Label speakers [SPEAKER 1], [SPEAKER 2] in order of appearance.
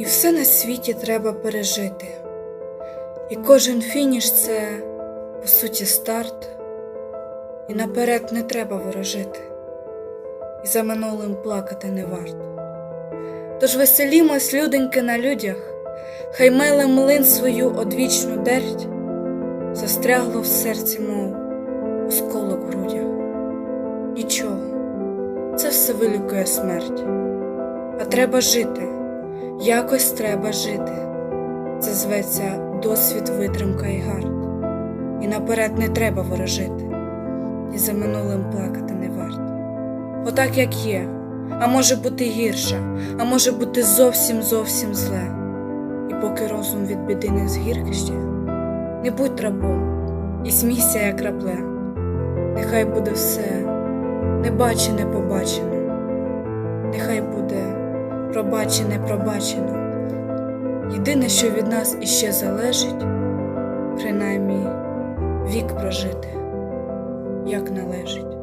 [SPEAKER 1] І все на світі треба пережити. І кожен фініш це, по суті, старт. І наперед не треба ворожити, і за минулим плакати не варто. Тож веселімось, люденьки, на людях, хай меле млин свою одвічну дерть, застрягло в серці, мов осколок грудях. Нічого, це все вилікує смерть. А треба жити, якось треба жити. Це зветься досвід, витримка і гард. І наперед не треба ворожити, і за минулим плакати не варто. Отак, як є, а може бути гірше, а може бути зовсім зовсім зле. І поки розум від біди не згірк ще, не будь рабом і смійся, як рапле. Нехай буде все небачене побачено, нехай буде пробачене пробачено. Єдине, що від нас іще залежить, принаймні вік прожити, як належить.